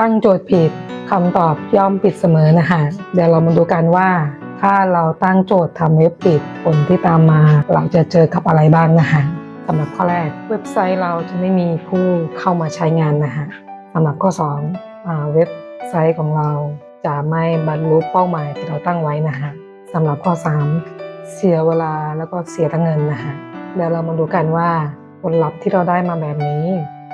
ตั้งโจทย์ผิดคำตอบย่อมผิดเสมอนะคะเดี๋ยวเรามาดูกันว่า ถ้าเราตั้งโจทย์ทำเว็บผิดผลที่ตามมาเราจะเจอกับอะไรบ้างนะคะสำหรับข้อแรกเว็บไซต์เราจะไม่มีผู้เข้ามาใช้งานนะคะสำหรับข้อ2อเว็บไซต์ของเราจะไม่บรรลุเป้าหมายที่เราตั้งไว้นะคะสำหรับข้อ 3 เสียเวลาแล้วก็เสียทั้งเงินนะคะเดี๋ยวเรามาดูกันว่าผลลัพธ์ที่เราได้มาแบบนี้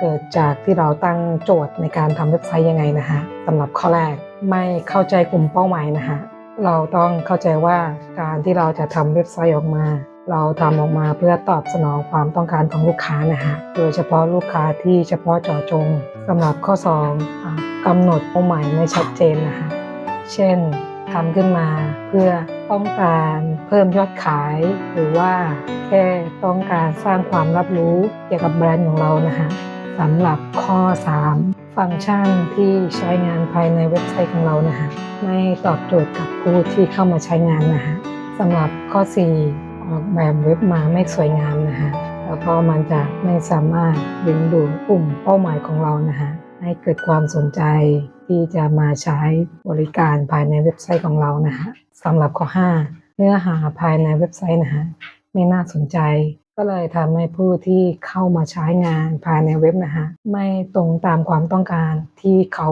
เกิดจากที่เราตั้งโจทย์ในการทำเว็บไซต์ยังไงนะคะสำหรับข้อแรกไม่เข้าใจกลุ่มเป้าหมายนะคะเราต้องเข้าใจว่าการที่เราจะทำเว็บไซต์ออกมา เราทำออกมาเพื่อตอบสนองความต้องการของลูกค้านะฮะโดยเฉพาะลูกค้าที่เฉพาะเจาะจงสำหรับข้อ2อ่ากำหนดเป้าหมายไม่ชัดเจนนะฮะเช่นทำขึ้นมาเพื่อต้องการเพิ่มยอดขาย หรือว่าแค่ต้องการสร้างความรับรู้เกี่ยวกับแบรนด์ของเรานะฮะ สำหรับข้อ 3 ฟังก์ชันที่ใช้งานภายในเว็บไซต์ของเรานะฮะไม่ตอบโจทย์กับผู้ที่เข้ามาใช้งานนะฮะสำหรับข้อ 4 ออกแบบเว็บมาไม่สวยงามนะฮะแล้วก็มันจะไม่สามารถดึงดูดกลุ่มเป้าหมายของเรานะฮะให้เกิดความสนใจที่จะมาใช้บริการภายในเว็บไซต์ของเรานะฮะสำหรับข้อ 5 เนื้อหาภายในเว็บไซต์นะฮะไม่น่าสนใจ ก็เลยทำให้ผู้ที่เข้ามาใช้งานภายในเว็บนะฮะไม่ตรงตามความต้องการที่เขา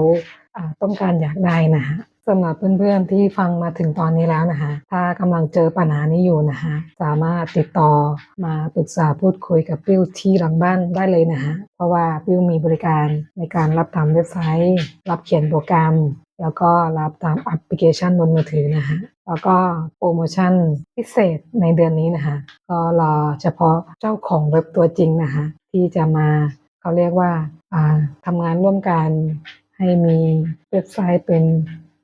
ต้องการอยากได้นะฮะสำหรับเพื่อนๆที่ฟังมาถึงตอนนี้แล้วนะฮะถ้ากำลังเจอปัญหานี้อยู่นะฮะสามารถติดต่อมาปรึกษาพูดคุยกับปิ้วที่หลังบ้านได้เลยนะฮะเพราะว่าปิ้วมีบริการในการรับทำเว็บไซต์ รับเขียนโปรแกรม แล้วก็รับตามแอปพลิเคชันบนมือถือนะฮะแล้วก็โปรโมชั่นพิเศษในเดือนนี้นะฮะก็รอเฉพาะเจ้าของเว็บตัวจริงนะฮะที่จะมาเขาเรียกว่าอ่าทำงานร่วมกันให้มีเว็บไซต์เป็น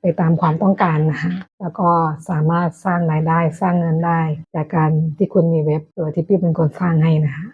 ไปตามความต้องการนะฮะแล้วก็สามารถสร้างรายได้สร้างเงินได้ จากการที่คุณมีเว็บโดยที่พี่เป็นคนสร้างให้นะฮะ